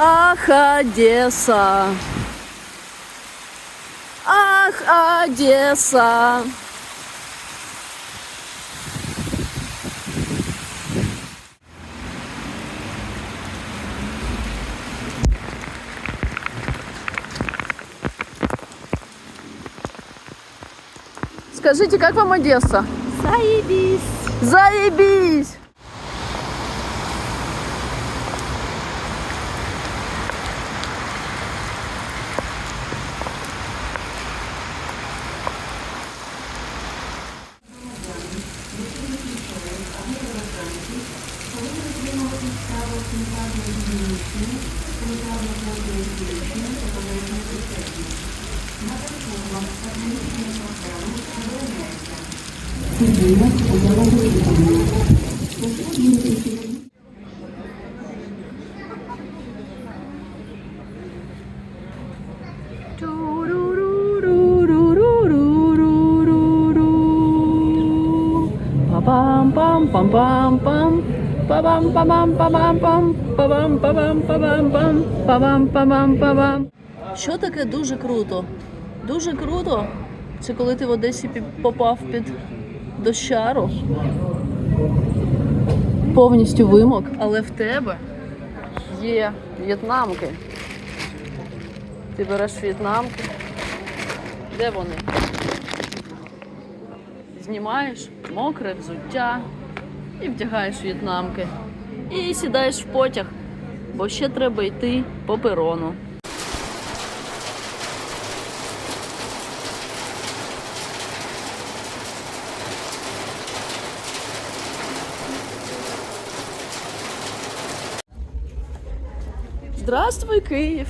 Ах, Одесса. Ах, Одесса. Скажите, как вам Одесса? Заебись! Заебись! 빰빰빰빰빰. Пам-пам-пам-пам-пам. Па-бам-па-бам-па-бам-пам. Па-бам-па-бам-па-бам-пам. Па-бам-па-бам-па-бам. Що таке дуже круто? Дуже круто. Це коли ти в Одесі попав під дощару. Повністю вимок, але в тебе є в'єтнамки. Ти береш в'єтнамки. Де вони? Знімаєш мокре взуття і вдягаєш в'єтнамки. І сідаєш в потяг, бо ще треба йти по перону. Здравствуй, Київ!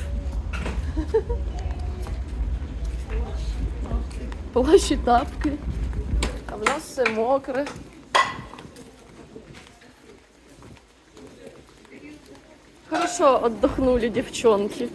Плащі тапки. А в нас все мокре. Хорошо отдохнули девчонки.